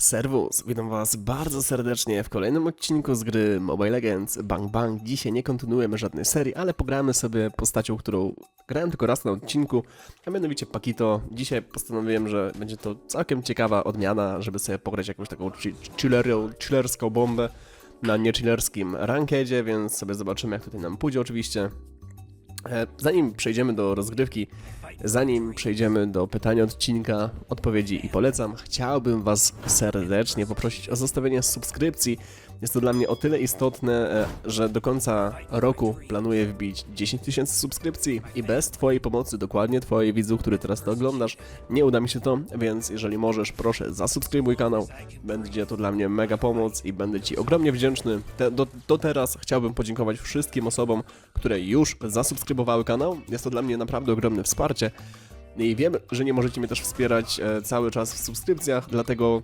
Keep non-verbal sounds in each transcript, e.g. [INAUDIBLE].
Serwus, witam was bardzo serdecznie w kolejnym odcinku z gry Mobile Legends Bang Bang. Dzisiaj nie kontynuujemy żadnej serii, ale pogramy sobie postacią, którą grałem tylko raz na odcinku, a mianowicie Pakito. Dzisiaj postanowiłem, że będzie to całkiem ciekawa odmiana, żeby sobie pograć jakąś taką chi- chillerią, chillerską bombę na niechillerskim rankedzie, więc sobie zobaczymy jak tutaj nam pójdzie oczywiście. E, Zanim przejdziemy do rozgrywki, zanim przejdziemy do pytania odcinka, odpowiedzi i polecam, chciałbym Was serdecznie poprosić o zostawienie subskrypcji. Jest to dla mnie o tyle istotne, e, że do końca roku planuję wbić 10 tysięcy subskrypcji i bez Twojej pomocy, dokładnie Twojej widzu, który teraz to oglądasz, nie uda mi się to, więc jeżeli możesz, proszę zasubskrybuj kanał. Będzie to dla mnie mega pomoc i będę Ci ogromnie wdzięczny. Te, do, do teraz chciałbym podziękować wszystkim osobom, które już zasubskrybowały kanał. Jest to dla mnie naprawdę ogromne wsparcie. I wiem, że nie możecie mnie też wspierać e, cały czas w subskrypcjach, dlatego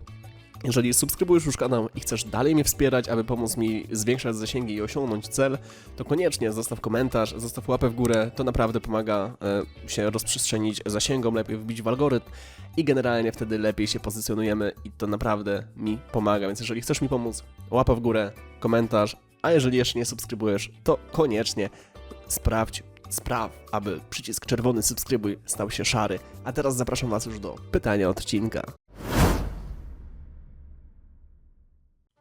jeżeli subskrybujesz już kanał i chcesz dalej mnie wspierać, aby pomóc mi zwiększać zasięgi i osiągnąć cel, to koniecznie zostaw komentarz, zostaw łapę w górę, to naprawdę pomaga e, się rozprzestrzenić zasięgom, lepiej wbić w algorytm i generalnie wtedy lepiej się pozycjonujemy i to naprawdę mi pomaga, więc jeżeli chcesz mi pomóc, łapa w górę, komentarz, a jeżeli jeszcze nie subskrybujesz, to koniecznie sprawdź, spraw, aby przycisk czerwony subskrybuj stał się szary. A teraz zapraszam Was już do pytania odcinka.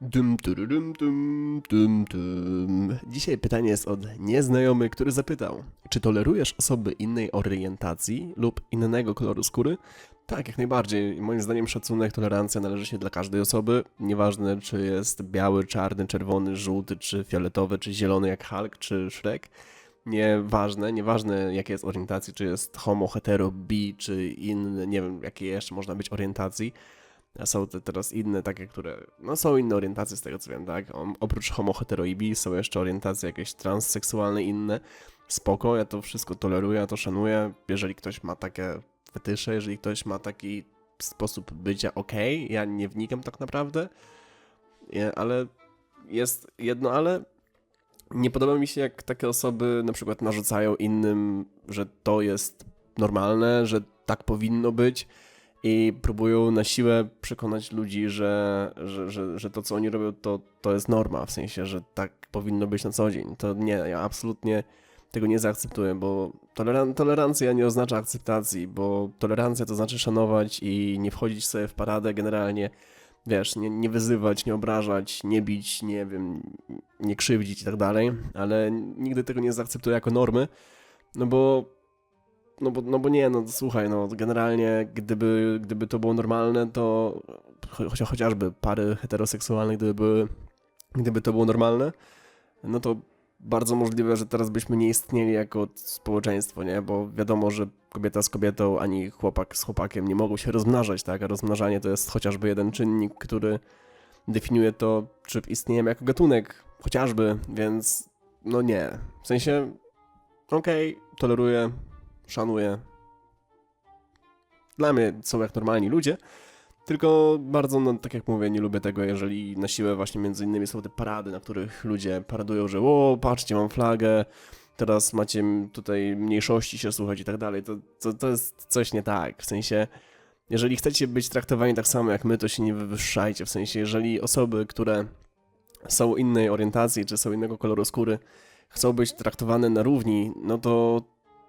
Dum, tururum, dum, dum, dum. Dzisiaj pytanie jest od nieznajomy, który zapytał, czy tolerujesz osoby innej orientacji lub innego koloru skóry? Tak, jak najbardziej. Moim zdaniem szacunek, tolerancja należy się dla każdej osoby, nieważne czy jest biały, czarny, czerwony, żółty, czy fioletowy, czy zielony jak Hulk, czy Shrek. Nieważne, nieważne jakie jest orientacji, czy jest homo, hetero, bi, czy inny, nie wiem jakie jeszcze można być orientacji. Są te teraz inne takie, które, no są inne orientacje z tego co wiem, tak? Oprócz homo, hetero i bi są jeszcze orientacje jakieś transseksualne inne. Spoko, ja to wszystko toleruję, ja to szanuję. Jeżeli ktoś ma takie fetysze, jeżeli ktoś ma taki sposób bycia, okej, ja nie wnikam tak naprawdę, ale jest jedno ale, nie podoba mi się, jak takie osoby na przykład narzucają innym, że to jest normalne, że tak powinno być i próbują na siłę przekonać ludzi, że, że, że, że to, co oni robią, to, to jest norma, w sensie, że tak powinno być na co dzień. To nie, ja absolutnie tego nie zaakceptuję, bo toleran tolerancja nie oznacza akceptacji, bo tolerancja to znaczy szanować i nie wchodzić sobie w paradę generalnie, wiesz, nie, nie wyzywać, nie obrażać, nie bić, nie wiem, nie krzywdzić i tak dalej, ale nigdy tego nie zaakceptuję jako normy, no bo no bo, no bo nie, no słuchaj, no generalnie gdyby, gdyby to było normalne, to cho chociażby pary heteroseksualne, gdyby były, gdyby to było normalne, no to bardzo możliwe, że teraz byśmy nie istnieli jako społeczeństwo, nie? Bo wiadomo, że kobieta z kobietą, ani chłopak z chłopakiem nie mogą się rozmnażać, tak? A rozmnażanie to jest chociażby jeden czynnik, który definiuje to, czy istniejemy jako gatunek, chociażby, więc no nie. W sensie, okej, toleruję, szanuję. Dla mnie są jak normalni ludzie, tylko bardzo, no, tak jak mówię, nie lubię tego, jeżeli na siłę właśnie między innymi są te parady, na których ludzie paradują, że o, patrzcie, mam flagę, teraz macie tutaj mniejszości się słuchać i tak dalej, to, to, to jest coś nie tak, w sensie, jeżeli chcecie być traktowani tak samo jak my, to się nie wywyższajcie, w sensie, jeżeli osoby, które są innej orientacji, czy są innego koloru skóry, chcą być traktowane na równi, no to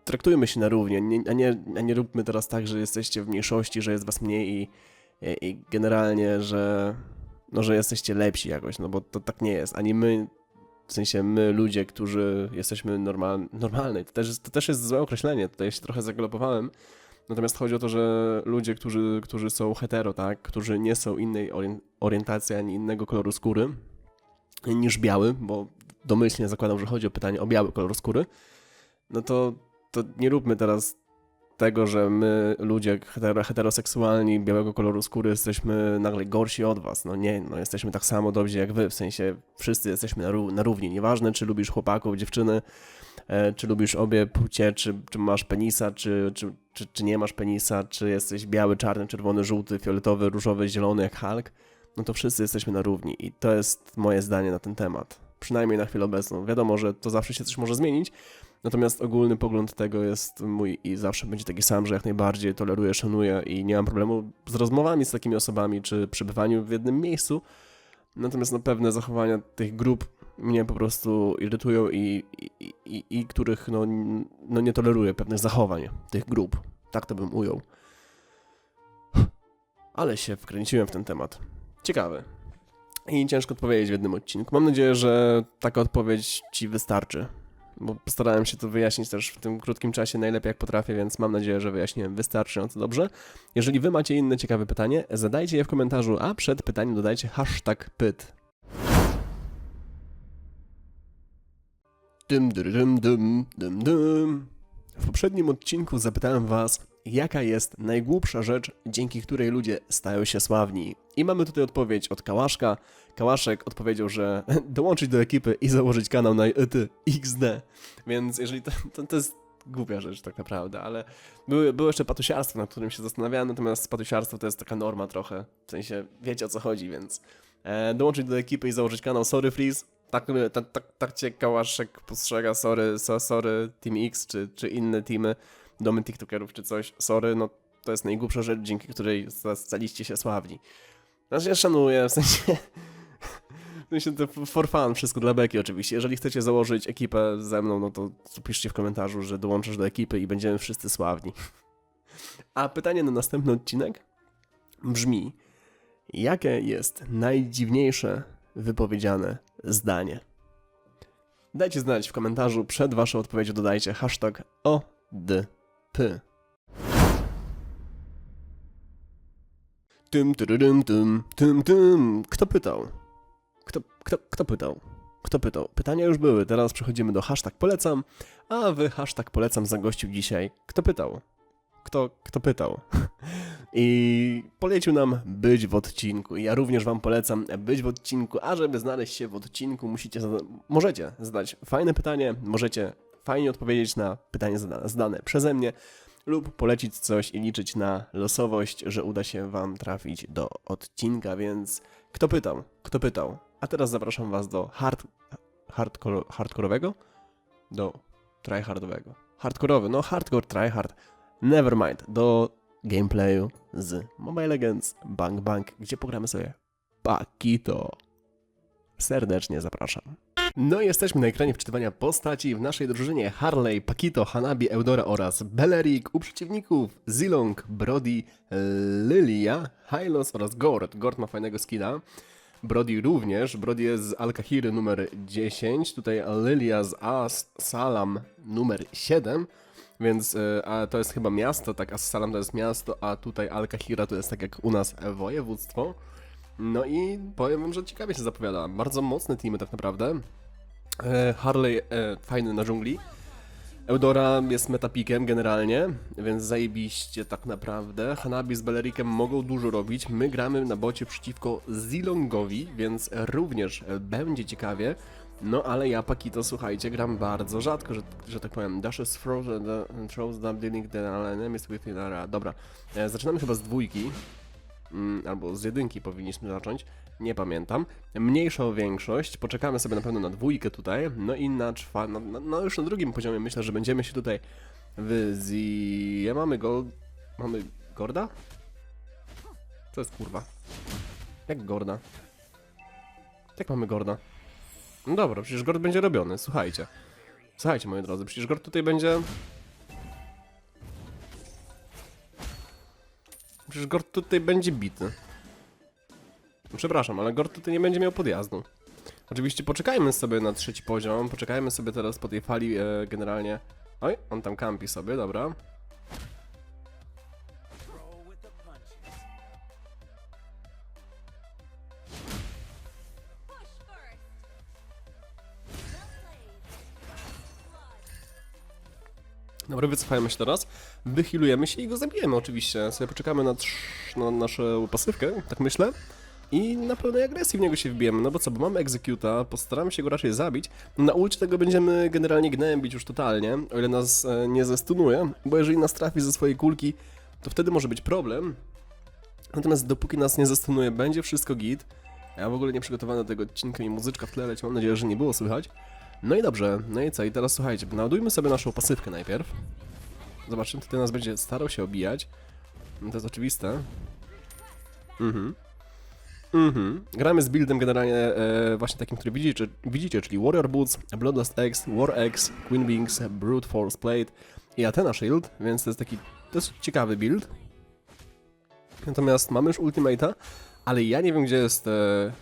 traktujmy się na równi, nie, a, nie, a nie róbmy teraz tak, że jesteście w mniejszości, że jest was mniej i, i, i generalnie, że, no, że jesteście lepsi jakoś, no bo to tak nie jest. Ani my, w sensie my, ludzie, którzy jesteśmy normal, normalni, to też, jest- to też jest złe określenie, tutaj się trochę zagalopowałem. Natomiast chodzi o to, że ludzie, którzy, którzy są hetero, tak, którzy nie są innej orien- orientacji ani innego koloru skóry niż biały, bo domyślnie zakładam, że chodzi o pytanie o biały kolor skóry, no to to nie róbmy teraz tego, że my, ludzie hetero, heteroseksualni, białego koloru skóry, jesteśmy nagle gorsi od was. No nie, no jesteśmy tak samo dobrzy jak wy, w sensie wszyscy jesteśmy na równi. Nieważne, czy lubisz chłopaków, dziewczyny, e, czy lubisz obie płcie, czy, czy masz penisa, czy, czy, czy, czy nie masz penisa, czy jesteś biały, czarny, czerwony, żółty, fioletowy, różowy, zielony jak Hulk, no to wszyscy jesteśmy na równi i to jest moje zdanie na ten temat. Przynajmniej na chwilę obecną. Wiadomo, że to zawsze się coś może zmienić, Natomiast ogólny pogląd tego jest mój i zawsze będzie taki sam, że jak najbardziej toleruję, szanuję i nie mam problemu z rozmowami z takimi osobami, czy przebywaniu w jednym miejscu. Natomiast no, pewne zachowania tych grup mnie po prostu irytują i, i, i, i których no, no nie toleruję pewnych zachowań tych grup. Tak to bym ujął. [LAUGHS] Ale się wkręciłem w ten temat. Ciekawy. I ciężko odpowiedzieć w jednym odcinku. Mam nadzieję, że taka odpowiedź Ci wystarczy. Bo postarałem się to wyjaśnić też w tym krótkim czasie najlepiej jak potrafię, więc mam nadzieję, że wyjaśniłem wystarczająco dobrze. Jeżeli Wy macie inne ciekawe pytanie, zadajcie je w komentarzu, a przed pytaniem dodajcie hashtag pyt. Dym, dym, dym, dym, dym. W poprzednim odcinku zapytałem Was, jaka jest najgłupsza rzecz, dzięki której ludzie stają się sławni. I mamy tutaj odpowiedź od Kałaszka. Kałaszek odpowiedział, że [LAUGHS] dołączyć do ekipy i założyć kanał na ty XD. Więc jeżeli to, to, to jest głupia rzecz tak naprawdę, ale były, było jeszcze patusiarstwo, nad którym się zastanawiałem, natomiast patusiarstwo to jest taka norma trochę, w sensie wiecie o co chodzi, więc e, dołączyć do ekipy i założyć kanał Sorry Freeze, tak, tak, tak, tak cię Kałaszek postrzega, sorry, so, sorry Team X czy, czy inne teamy, domy TikTokerów czy coś, sorry, no to jest najgłupsza rzecz, dzięki której sta- staliście się sławni. Znaczy ja szanuję, w sensie... [LAUGHS] W sensie to for fun, wszystko dla beki oczywiście. Jeżeli chcecie założyć ekipę ze mną, no to piszcie w komentarzu, że dołączysz do ekipy i będziemy wszyscy sławni. [LAUGHS] A pytanie na następny odcinek brzmi: jakie jest najdziwniejsze wypowiedziane zdanie? Dajcie znać w komentarzu, przed waszą odpowiedzią dodajcie hashtag ODP. Tym, tyryrym, tym, tym, tym. Kto pytał? Kto, kto, kto pytał? Kto pytał? Pytania już były, teraz przechodzimy do hashtag polecam, a wy hashtag polecam zagościł dzisiaj. Kto pytał? Kto, kto pytał? [LAUGHS] I polecił nam być w odcinku. I ja również wam polecam być w odcinku, a żeby znaleźć się w odcinku, musicie zada- możecie zadać fajne pytanie, możecie fajnie odpowiedzieć na pytanie zada- zadane przeze mnie lub polecić coś i liczyć na losowość, że uda się wam trafić do odcinka, więc kto pytał? Kto pytał? A teraz zapraszam was do hard, hardcore? Do tryhardowego. Hardkorowy, no hardcore, tryhard. Nevermind, do gameplayu z Mobile Legends Bang Bang, gdzie pogramy sobie Pakito. Serdecznie zapraszam. No i jesteśmy na ekranie wczytywania postaci w naszej drużynie Harley, Pakito, Hanabi, Eudora oraz Belerik. U przeciwników Zilong, Brody, Lilia, Hylos oraz Gord. Gord ma fajnego skina. Brody również. Brody jest z Alkahiry numer 10. Tutaj Lilia z As Salam numer 7. Więc e, a to jest chyba miasto, tak, As-Salam to jest miasto, a tutaj Al-Kahira to jest tak jak u nas województwo. No i powiem wam, że ciekawie się zapowiada. Bardzo mocne teamy tak naprawdę. E, Harley e, fajny na dżungli. Eudora jest metapikiem generalnie, więc zajebiście tak naprawdę. Hanabi z Belerikiem mogą dużo robić. My gramy na bocie przeciwko Zilongowi, więc również będzie ciekawie. No ale ja Pakito, słuchajcie, gram bardzo rzadko, że, że tak powiem. Dashes the, throws the dealing the enemies with the area. Dobra, e, zaczynamy chyba z dwójki. Mm, albo z jedynki powinniśmy zacząć, nie pamiętam. Mniejsza o większość, poczekamy sobie na pewno na dwójkę tutaj, no i na czwa... No, no, no już na drugim poziomie myślę, że będziemy się tutaj wyzi... Ja mamy go... Mamy Gorda? Co jest kurwa? Jak Gorda? Jak mamy Gorda? No dobra, przecież Gord będzie robiony, słuchajcie. Słuchajcie, moi drodzy, przecież Gord tutaj będzie... Przecież Gord tutaj będzie bity. Przepraszam, ale Gord tutaj nie będzie miał podjazdu. Oczywiście poczekajmy sobie na trzeci poziom, poczekajmy sobie teraz po tej fali e, generalnie... Oj, on tam kampi sobie, dobra. Dobra, wycofajmy się teraz, wychilujemy się i go zabijemy oczywiście. Sobie poczekamy na, na naszą pasywkę, tak myślę. I na pełnej agresji w niego się wbijemy, no bo co, bo mamy executa, postaramy się go raczej zabić. Na ulcie tego będziemy generalnie gnębić już totalnie, o ile nas e, nie zestunuje, bo jeżeli nas trafi ze swojej kulki, to wtedy może być problem. Natomiast dopóki nas nie zestunuje, będzie wszystko git. Ja w ogóle nie przygotowałem do tego odcinka i muzyczka w tle leci, mam nadzieję, że nie było słychać. No i dobrze, no i co? I teraz słuchajcie, naładujmy sobie naszą pasywkę najpierw. Zobaczymy, tutaj nas będzie starał się obijać. No to jest oczywiste. Mhm. Mhm. Gramy z buildem generalnie e, właśnie takim, który widzicie, widzicie, czyli Warrior Boots, Bloodlust X, War X, Queen Wings, Brute Force Plate i Athena Shield, więc to jest taki dość ciekawy build. Natomiast mamy już Ultimate'a, ale ja nie wiem gdzie jest... E,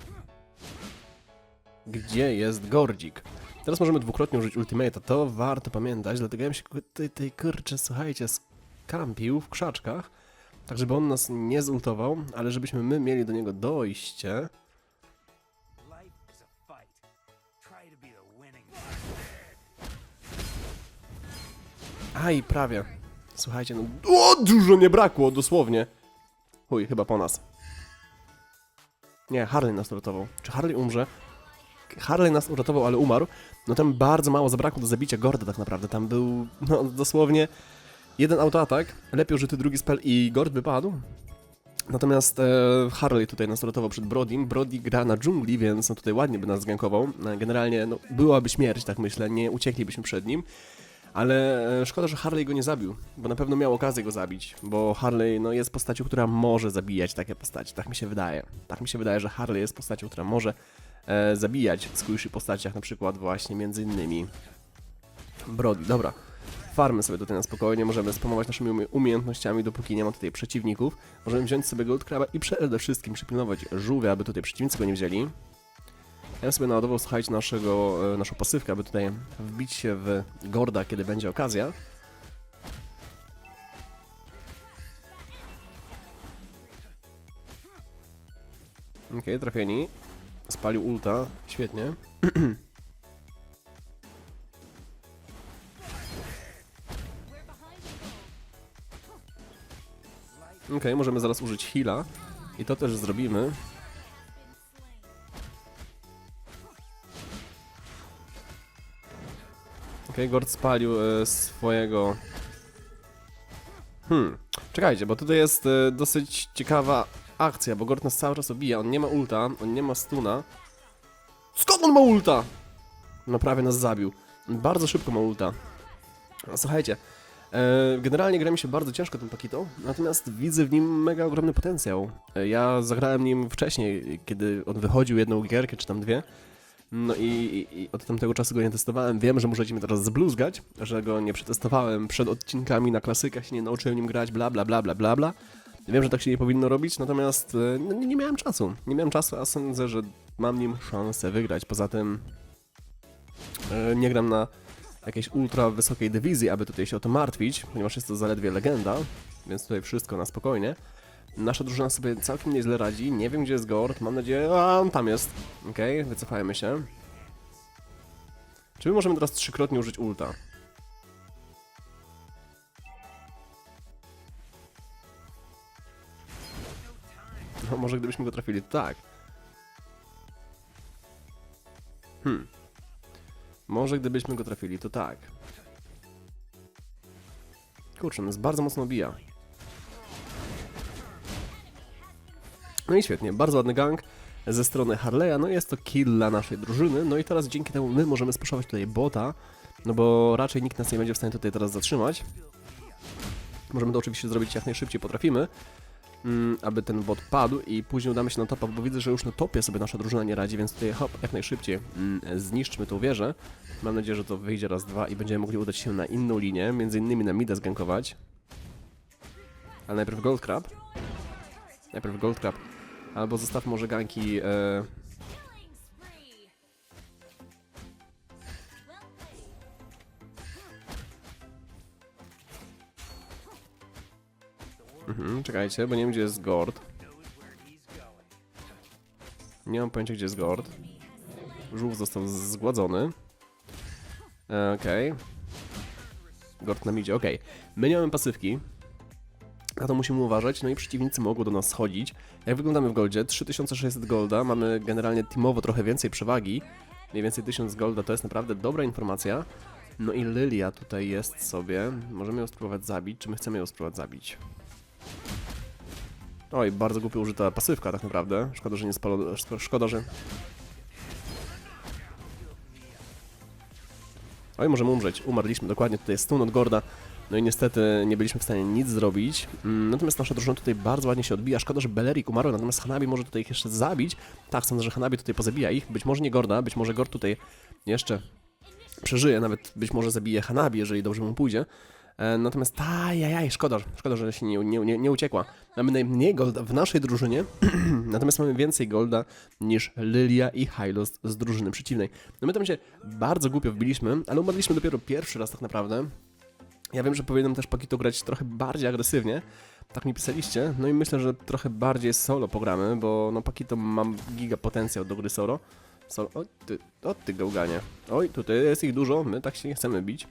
gdzie jest Gordzik. Teraz możemy dwukrotnie użyć Ultimate'a, to warto pamiętać, dlatego ja bym się tutaj, tutaj kurczę, słuchajcie, skampił w krzaczkach, tak żeby on nas nie zultował, ale żebyśmy my mieli do niego dojście. Aj, prawie. Słuchajcie, no... O, dużo nie brakło, dosłownie. Chuj, chyba po nas. Nie, Harley nas uratował. Czy Harley umrze? Harley nas uratował, ale umarł. No tam bardzo mało zabrakło do zabicia Gorda tak naprawdę. Tam był, no dosłownie jeden autoatak, lepiej użyty drugi spell i Gord by padł. Natomiast e, Harley tutaj nas uratował przed Brodim. Brody gra na dżungli, więc no, tutaj ładnie by nas zgankował. E, Generalnie no, byłaby śmierć, tak myślę, nie ucieklibyśmy przed nim. Ale e, szkoda, że Harley go nie zabił, bo na pewno miał okazję go zabić, bo Harley no, jest postacią, która może zabijać takie postacie, tak mi się wydaje. Tak mi się wydaje, że Harley jest postacią, która może e, zabijać w squishy postaciach, na przykład właśnie między innymi Brody. Dobra, farmy sobie tutaj na spokojnie, możemy spamować naszymi umie- umiejętnościami, dopóki nie ma tutaj przeciwników. Możemy wziąć sobie Gold Craba i przede wszystkim przypilnować żółwia, aby tutaj przeciwnicy go nie wzięli. Ja bym sobie naładował, słuchajcie, naszego, e, naszą pasywkę, aby tutaj wbić się w Gorda, kiedy będzie okazja. Okej, trafieni. Spalił ulta, świetnie. [CLEARS THROAT] Okej, możemy zaraz użyć heala. I to też zrobimy. Gord spalił e, swojego... Hmm, czekajcie, bo tutaj jest e, dosyć ciekawa akcja, bo Gord nas cały czas obija, on nie ma ulta, on nie ma stuna. Skąd on ma ulta? No prawie nas zabił. Bardzo szybko ma ulta. Słuchajcie, e, generalnie gra mi się bardzo ciężko tym pakitą, natomiast widzę w nim mega ogromny potencjał. E, ja zagrałem nim wcześniej, kiedy on wychodził jedną gierkę, czy tam dwie. No i, i, od tamtego czasu go nie testowałem. Wiem, że możecie mnie teraz zbluzgać, że go nie przetestowałem przed odcinkami na klasykach, się nie nauczyłem nim grać, bla bla bla bla bla bla. Wiem, że tak się nie powinno robić, natomiast e, no, nie, nie miałem czasu. Nie miałem czasu, a sądzę, że mam nim szansę wygrać. Poza tym e, nie gram na jakiejś ultra wysokiej dywizji, aby tutaj się o to martwić, ponieważ jest to zaledwie legenda, więc tutaj wszystko na spokojnie. Nasza drużyna sobie całkiem nieźle radzi. Nie wiem, gdzie jest Gord. Mam nadzieję... A, on tam jest. Okej, wycofajmy się. Czy my możemy teraz trzykrotnie użyć ulta? No, może gdybyśmy go trafili, tak. Hmm. Może gdybyśmy go trafili, to tak. Kurczę, jest bardzo mocno bija. No i świetnie, bardzo ładny gang ze strony Harley'a, no jest to kill dla naszej drużyny, no i teraz dzięki temu my możemy spuszować tutaj bota, no bo raczej nikt nas nie będzie w stanie tutaj teraz zatrzymać. Możemy to oczywiście zrobić jak najszybciej potrafimy, mm, aby ten bot padł i później udamy się na topa, bo widzę, że już na topie sobie nasza drużyna nie radzi, więc tutaj hop, jak najszybciej mm, zniszczmy tą wieżę. Mam nadzieję, że to wyjdzie raz, dwa i będziemy mogli udać się na inną linię, między innymi na mida zgankować. Ale najpierw Gold Crab. Najpierw Gold Crab. Albo zostaw może ganki. E... Mhm, czekajcie, bo nie wiem gdzie jest Gord. Nie mam pojęcia gdzie jest Gord. Żółw został zgładzony. E, Okej. Gord nam idzie, okej. My nie mamy pasywki. Na to musimy uważać, no i przeciwnicy mogą do nas schodzić. Jak wyglądamy w goldzie? 3600 golda, mamy generalnie teamowo trochę więcej przewagi. Mniej więcej 1000 golda to jest naprawdę dobra informacja. No i Lilia tutaj jest sobie. Możemy ją spróbować zabić. Czy my chcemy ją spróbować zabić? Oj, bardzo głupio użyta pasywka tak naprawdę. Szkoda, że nie spalo... szko- Szkoda, że... Oj, możemy umrzeć. Umarliśmy dokładnie, tutaj jest stun od Gorda. No i niestety nie byliśmy w stanie nic zrobić. Mm, Natomiast nasza drużyna tutaj bardzo ładnie się odbija. Szkoda, że Belerik umarł, natomiast Hanabi może tutaj ich jeszcze zabić. Tak, sądzę, że Hanabi tutaj pozabija ich. Być może nie Gorda, być może Gord tutaj jeszcze przeżyje, nawet być może zabije Hanabi, jeżeli dobrze mu pójdzie. E, Natomiast ajajaj, szkoda, szkoda, że się nie, nie, nie uciekła. Mamy najmniej golda w naszej drużynie, [CLEARS THROAT] natomiast mamy więcej golda niż Lilia i Hylos z drużyny przeciwnej. No my tam się bardzo głupio wbiliśmy, ale umarliśmy dopiero pierwszy raz tak naprawdę. Ja wiem, że powinienem też Pakito grać trochę bardziej agresywnie, tak mi pisaliście, no i myślę, że trochę bardziej solo pogramy, bo no Pakito mam giga potencjał do gry solo. Solo, o ty, o ty gałganie. Oj, tutaj jest ich dużo, my tak się nie chcemy bić.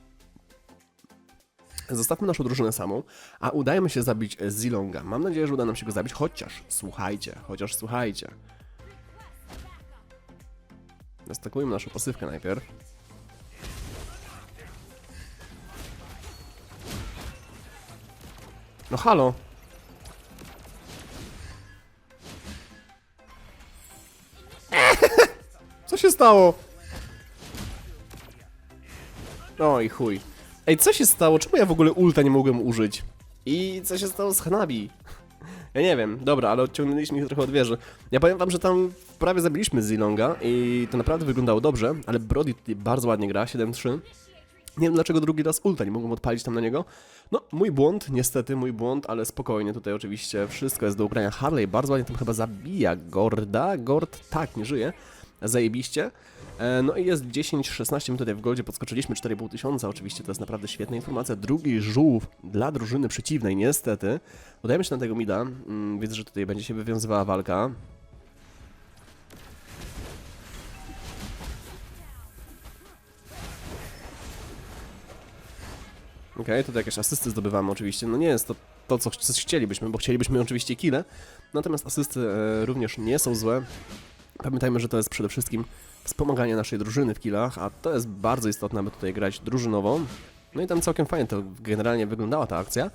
Zostawmy naszą drużynę samą, a udajmy się zabić Zilonga. Mam nadzieję, że uda nam się go zabić, chociaż słuchajcie, chociaż słuchajcie. Zastakujmy naszą pasywkę najpierw. No halo! [LAUGHS] Co się stało? Oj, chuj. Ej, co się stało? Czemu ja w ogóle ulta nie mogłem użyć? I co się stało z Hanabi? [LAUGHS] Ja nie wiem, dobra, ale odciągnęliśmy ich trochę od wieży. Ja powiem wam, że tam prawie zabiliśmy Zilonga i to naprawdę wyglądało dobrze, ale Brody bardzo ładnie gra, 7-3. Nie wiem dlaczego drugi raz ulta nie mogłem odpalić tam na niego. No, mój błąd, niestety mój błąd, ale spokojnie, tutaj oczywiście wszystko jest do ugrania. Harley bardzo ładnie tam chyba zabija Gorda. Gord tak, nie żyje. Zajebiście. E, No i jest 10-16, my tutaj w Goldzie podskoczyliśmy 4,5 tysiąca, oczywiście to jest naprawdę świetna informacja. Drugi żółw dla drużyny przeciwnej, niestety. Udajemy się na tego mida, Mm, widzę, że tutaj będzie się wywiązywała walka. Okej, tutaj jakieś asysty zdobywamy oczywiście. No nie jest to to, co ch- co chcielibyśmy, bo chcielibyśmy oczywiście kile. Natomiast asysty e, również nie są złe. Pamiętajmy, że to jest przede wszystkim wspomaganie naszej drużyny w killach, a to jest bardzo istotne, aby tutaj grać drużynowo. No i tam całkiem fajnie to generalnie wyglądała ta akcja.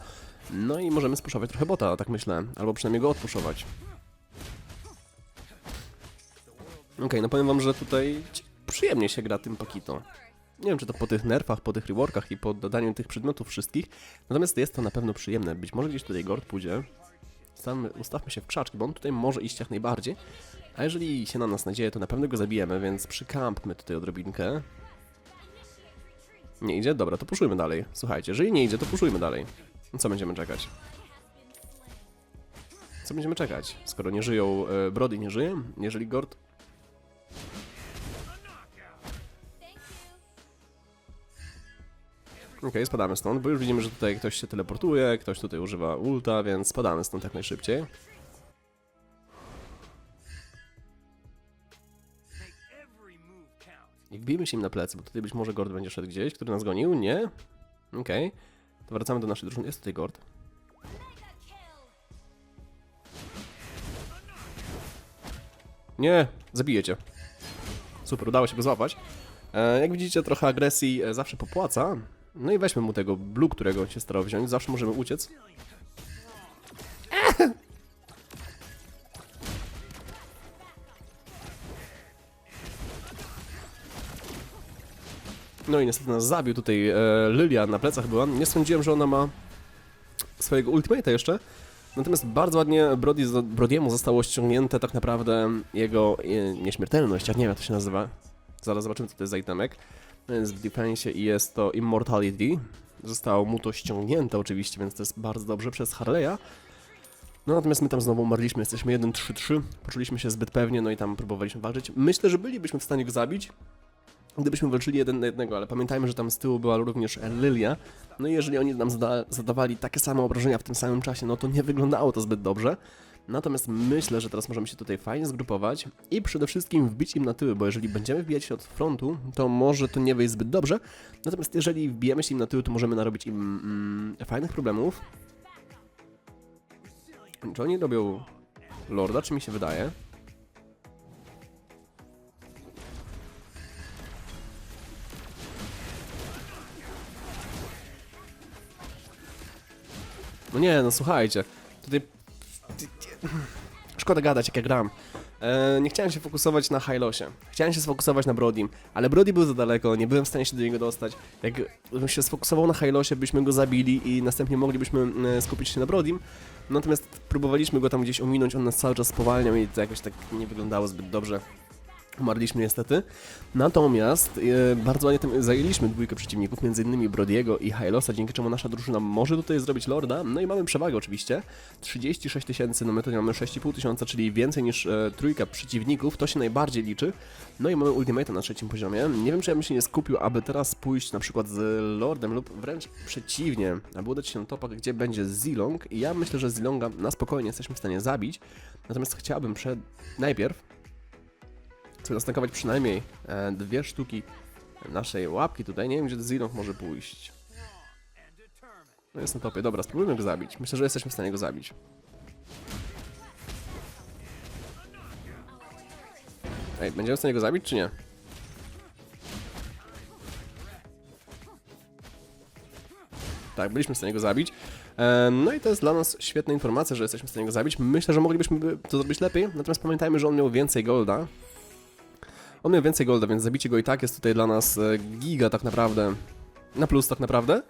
No i możemy spuszować trochę bota, tak myślę. Albo przynajmniej go odpuszować. Okej, no powiem wam, że tutaj przyjemnie się gra tym Pakito. Nie wiem, czy to po tych nerfach, po tych reworkach i po dodaniu tych przedmiotów wszystkich, natomiast jest to na pewno przyjemne. Być może gdzieś tutaj Gord pójdzie. Ustawmy, ustawmy się w krzaczki, bo on tutaj może iść jak najbardziej. A jeżeli się na nas nadzieje, to na pewno go zabijemy, więc przykampmy tutaj odrobinkę. Nie idzie? Dobra, to puszujmy dalej. Słuchajcie, jeżeli nie idzie, to puszujmy dalej. No Co będziemy czekać? Co będziemy czekać? Skoro nie żyją, e, Brody nie żyje, jeżeli Gord... Okej, spadamy stąd, bo już widzimy, że tutaj ktoś się teleportuje, ktoś tutaj używa ulta, więc spadamy stąd jak najszybciej. I wbijmy się im na plecy, bo tutaj być może Gord będzie szedł gdzieś, który nas gonił, nie? Okej. To wracamy do naszej drużyny. Jest tutaj Gord. Nie, zabijecie. Super, udało się go złapać. E, jak widzicie, trochę agresji e, zawsze popłaca. No i weźmy mu tego blue, którego się starał wziąć. Zawsze możemy uciec. No i niestety nas zabił tutaj e, Lilia na plecach była. Nie sądziłem, że ona ma swojego ultimate'a jeszcze. Natomiast bardzo ładnie Brody, Brodiemu zostało ściągnięte tak naprawdę jego e, nieśmiertelność, jak nie wiem jak to się nazywa. Zaraz zobaczymy co to jest za itemek. Jest w defensie i jest to Immortality. Zostało mu to ściągnięte oczywiście, więc to jest bardzo dobrze przez Harley'a. No natomiast my tam znowu umarliśmy, jesteśmy 1-3-3, poczuliśmy się zbyt pewnie, no i tam próbowaliśmy walczyć. Myślę, że bylibyśmy w stanie go zabić, gdybyśmy walczyli jeden na jednego, ale pamiętajmy, że tam z tyłu była również Lilia. No i jeżeli oni nam zada zadawali takie same obrażenia w tym samym czasie, no to nie wyglądało to zbyt dobrze. Natomiast myślę, że teraz możemy się tutaj fajnie zgrupować i przede wszystkim wbić im na tyły, bo jeżeli będziemy wbijać się od frontu, to może to nie wyjść zbyt dobrze. Natomiast jeżeli wbijemy się im na tyły, to możemy narobić im mm, fajnych problemów. Czy oni robią Lorda, czy mi się wydaje? No nie, no słuchajcie. Tutaj... Szkoda gadać, jak ja gram. E, nie chciałem się fokusować na Hylosie. Chciałem się sfokusować na Brodim, ale Brody był za daleko, nie byłem w stanie się do niego dostać. Jak bym się sfokusował na Hylosie, byśmy go zabili i następnie moglibyśmy e, skupić się na Brodim. Natomiast próbowaliśmy go tam gdzieś ominąć, on nas cały czas spowalniał i to jakoś tak nie wyglądało zbyt dobrze. Umarliśmy niestety. Natomiast e, bardzo ładnie tym zajęliśmy dwójkę przeciwników, między innymi Brodiego i Hylosa, dzięki czemu nasza drużyna może tutaj zrobić Lorda. No i mamy przewagę oczywiście. 36 tysięcy, no my tutaj mamy 6,5 tysiąca, czyli więcej niż e, trójka przeciwników, to się najbardziej liczy. No i mamy Ultimate na trzecim poziomie. Nie wiem, czy ja bym się nie skupił, aby teraz pójść na przykład z Lordem lub wręcz przeciwnie, aby udać się na topa, gdzie będzie Zilong. I ja myślę, że Zilonga na spokojnie jesteśmy w stanie zabić. Natomiast chciałbym przed... najpierw Chcę nastankować przynajmniej e, dwie sztuki naszej łapki tutaj. Nie wiem, gdzie Zilong może pójść. No jest na topie. Dobra, spróbujmy go zabić. Myślę, że jesteśmy w stanie go zabić. Ej, będziemy w stanie go zabić, czy nie? Tak, byliśmy w stanie go zabić. No i to jest dla nas świetna informacja, że jesteśmy w stanie go zabić. Myślę, że moglibyśmy by to zrobić lepiej, natomiast pamiętajmy, że on miał więcej golda. On miał więcej golda, więc zabicie go i tak jest tutaj dla nas e, giga tak naprawdę. Na plus tak naprawdę.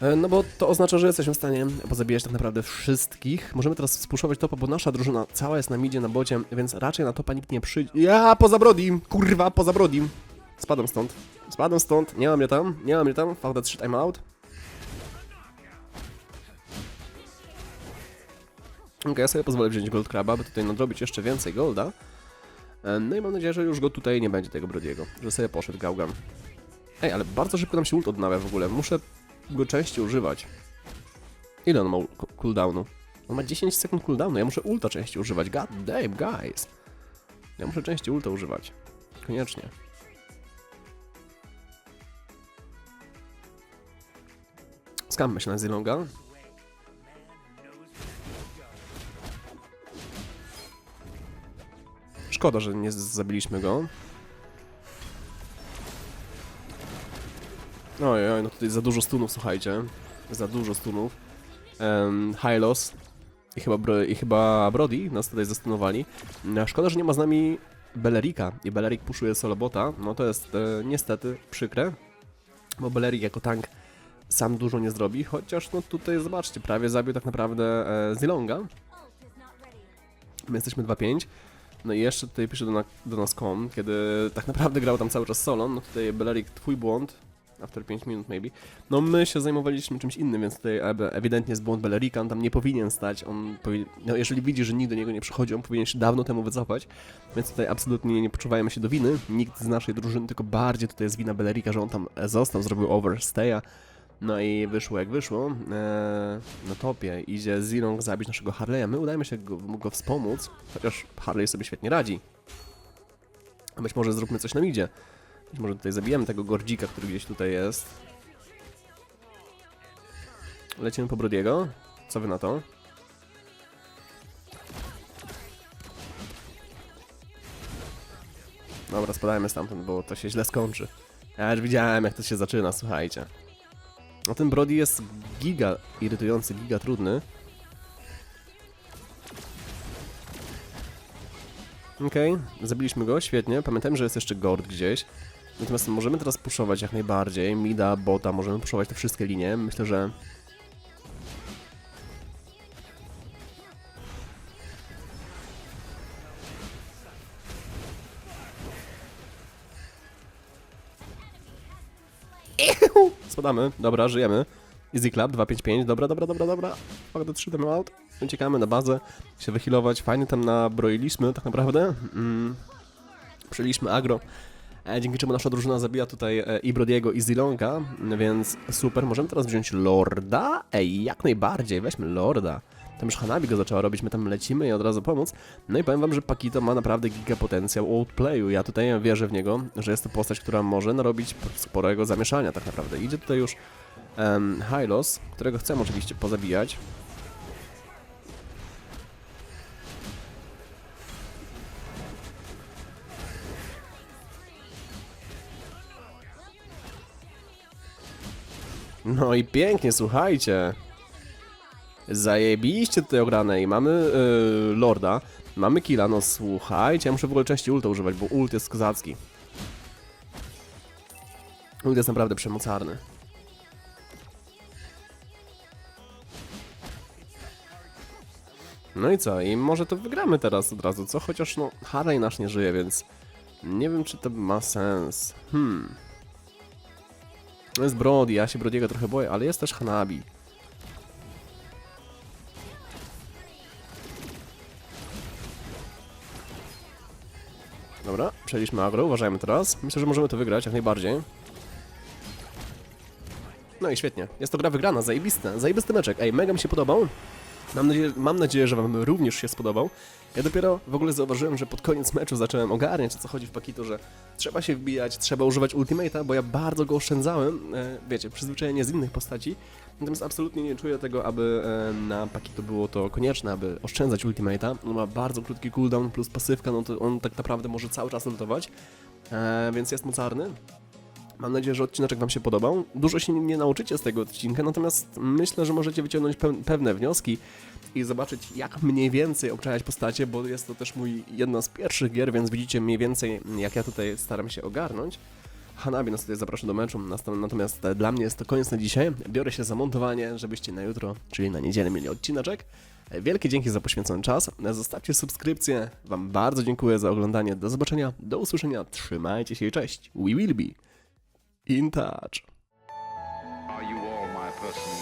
E, No bo to oznacza, że jesteśmy w stanie pozabijać tak naprawdę wszystkich. Możemy teraz spuszować topa, bo nasza drużyna cała jest na midzie, na bocie, więc raczej na topa nikt nie przyjdzie. Ja, poza Brodim! Kurwa, poza Brodim! Spadam stąd. Spadam stąd, nie mam mnie tam, nie mam mnie tam. Fałda 3 timeout. Okej, ja sobie pozwolę wziąć Gold Craba, by tutaj nadrobić jeszcze więcej golda. E, No i mam nadzieję, że już go tutaj nie będzie tego Brodiego, że sobie poszedł Gaugan. Ej, ale bardzo szybko nam się ult odnawia w ogóle, muszę go częściej używać. Ile on ma cooldownu? On ma 10 sekund cooldownu, ja muszę ulta częściej używać, god damn guys. Ja muszę częściej ulta używać, koniecznie. Skampmy się na Zilonga. Szkoda, że nie zabiliśmy go. Oj, oj, no tutaj za dużo stunów, słuchajcie. Za dużo stunów. Um, Hylos i chyba, i chyba Brody nas tutaj zastunowali. No, szkoda, że nie ma z nami Belerika i Belerik puszuje solobota. No to jest e, niestety przykre, bo Belerik jako tank sam dużo nie zrobi, chociaż no tutaj zobaczcie, prawie zabił tak naprawdę e, Zilonga. My jesteśmy 2-5. No i jeszcze tutaj pisze do, na, do nas Kom, kiedy tak naprawdę grał tam cały czas solo, no tutaj Belerik, twój błąd, after 5 minut maybe. No my się zajmowaliśmy czymś innym, więc tutaj ewidentnie jest błąd Belerika, on tam nie powinien stać, on powi- no jeżeli widzi, że nikt do niego nie przychodzi, on powinien się dawno temu wycofać, więc tutaj absolutnie nie poczuwajmy się do winy, nikt z naszej drużyny, tylko bardziej tutaj jest wina Belerika, że on tam został, zrobił overstaya, no i wyszło jak wyszło. Eee, na topie idzie Zilong zabić naszego Harley'a. My udajemy się go, go wspomóc, chociaż Harley sobie świetnie radzi. Być może zróbmy coś na midzie. Być może tutaj zabijemy tego Gordzika, który gdzieś tutaj jest. Lecimy po Brodiego. Co wy na to? Dobra, spadajmy stamtąd, bo to się źle skończy. Ja już widziałem, jak to się zaczyna, słuchajcie. No ten Brody jest giga irytujący, giga trudny. Okej, zabiliśmy go, świetnie. Pamiętajmy, że jest jeszcze Gord gdzieś. Natomiast możemy teraz puszować jak najbardziej. Mida, bota, możemy puszować te wszystkie linie. Myślę, że... Spadamy, dobra, żyjemy. Easy Club 255, dobra, dobra, dobra, dobra. Fakt 3 time out. Uciekamy na bazę, się wyhealować. Fajnie tam nabroiliśmy tak naprawdę. Mm. Przyjęliśmy agro. E, dzięki czemu nasza drużyna zabija tutaj e, i Brodiego i Zilonga, więc super. Możemy teraz wziąć Lorda? Ej, jak najbardziej, weźmy Lorda. Tam już Hanabi go zaczęła robić, my tam lecimy i od razu pomóc. No i powiem wam, że Pakito ma naprawdę giga potencjał outplayu. Ja tutaj wierzę w niego, że jest to postać, która może narobić sporego zamieszania tak naprawdę. Idzie tutaj już um, Hylos, którego chcemy oczywiście pozabijać. No i pięknie, słuchajcie. Zajebiście tutaj ograne i mamy yy, Lorda. Mamy killa, no słuchajcie, ja muszę w ogóle częściej ulta używać, bo ult jest kozacki. Ult jest naprawdę przemocarny. No i co? I może to wygramy teraz od razu, co? Chociaż no, Harley nasz nie żyje, więc nie wiem, czy to ma sens. Hmm. To jest Brody, ja się Brodiego trochę boję, ale jest też Hanabi. Dobra, przejęliśmy agro, uważajmy teraz. Myślę, że możemy to wygrać jak najbardziej. No i świetnie. Jest to gra wygrana, zajebiste. Zajebisty meczek. Ej, mega mi się podobał. Mam nadzieję, mam nadzieję, że wam również się spodobał. Ja dopiero w ogóle zauważyłem, że pod koniec meczu zacząłem ogarniać, o co chodzi w Pakitu, że trzeba się wbijać, trzeba używać ultimate'a, bo ja bardzo go oszczędzałem, e, wiecie, przyzwyczajenie z innych postaci, natomiast absolutnie nie czuję tego, aby e, na Pakitu było to konieczne, aby oszczędzać ultimate'a. On ma bardzo krótki cooldown plus pasywka, no to on tak naprawdę może cały czas ultować, e, więc jest mocarny. Mam nadzieję, że odcineczek Wam się podobał. Dużo się nie nauczycie z tego odcinka, natomiast myślę, że możecie wyciągnąć pe- pewne wnioski i zobaczyć, jak mniej więcej obczajać postacie, bo jest to też mój jedna z pierwszych gier, więc widzicie mniej więcej, jak ja tutaj staram się ogarnąć. Hanabi nas tutaj zapraszam do meczu, natomiast e, dla mnie jest to koniec na dzisiaj. Biorę się za montowanie, żebyście na jutro, czyli na niedzielę mieli odcineczek. E, Wielkie dzięki za poświęcony czas. E, Zostawcie subskrypcję. Wam bardzo dziękuję za oglądanie. Do zobaczenia, do usłyszenia. Trzymajcie się i cześć. We will be in touch. Are you all my personal?